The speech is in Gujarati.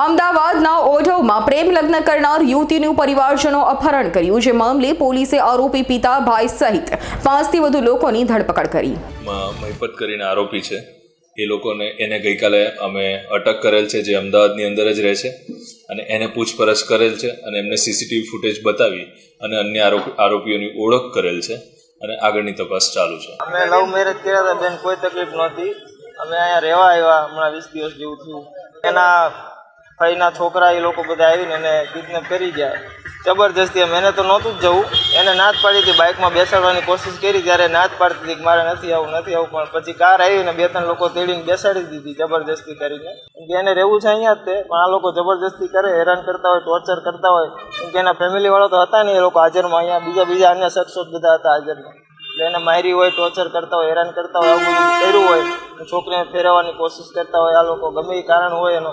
અમદાવાદના ઓઢવમાં પ્રેમ લગ્ન કરનાર યુવતીનું પરિવારજનો અપહરણ કર્યું જે મામલે પોલીસે આરોપી પિતા ભાઈ સહિત પાંચથી વધુ લોકોની ધરપકડ કરી. માં મહિપત કરીને આરોપી છે. એ લોકોને એને ગઈકાલે અમે અટક કરેલ છે જે અમદાવાદની અંદર જ રહે છે અને એને પૂછપરછ કરેલ છે અને એમને સીસીટીવી ફૂટેજ બતાવી અને અન્ય આરોપ આરોપીઓની ઓળખ કરેલ છે અને આગળની તપાસ ચાલુ છે. અમે લવ મેરેજ કર્યા હતા બેન કોઈ તકલીફ નહોતી. અમે અહીંયા રહેવા આવ્યા હમણાં વીસ દિવસ જેવું થયું. એના ફઈના છોકરા એ લોકો બધા આવીને એને કિડનેપ કરી ગયા. જબરજસ્તી એને તો નહોતું જ જવું. એને નાત પાડી હતી બાઇકમાં બેસાડવાની કોશિશ કરી, ત્યારે નાત પાડતી હતી કે મારે નથી આવું નથી આવું, પણ પછી કાર આવીને બે ત્રણ લોકો તેડીને બેસાડી દીધી જબરજસ્તી કરીને. કે એને રહેવું છે અહીંયા જ તે, પણ આ લોકો જબરજસ્તી કરે, હેરાન કરતા હોય ટોર્ચર કરતા હોય. કેમ કે એના ફેમિલીવાળા તો હતા નહીં એ લોકો હાજરમાં, અહીંયા બીજા બીજા અન્ય શખ્સો બધા હતા હાજરમાં. એટલે એને મારી હોય ટોર્ચર કરતા હોય, હેરાન કરતા હોય, આવું બધું કર્યું હોય છોકરીને ફેરવવાની કોશિશ કરતા હોય, આ લોકો ગમે એ કારણ હોય એનો.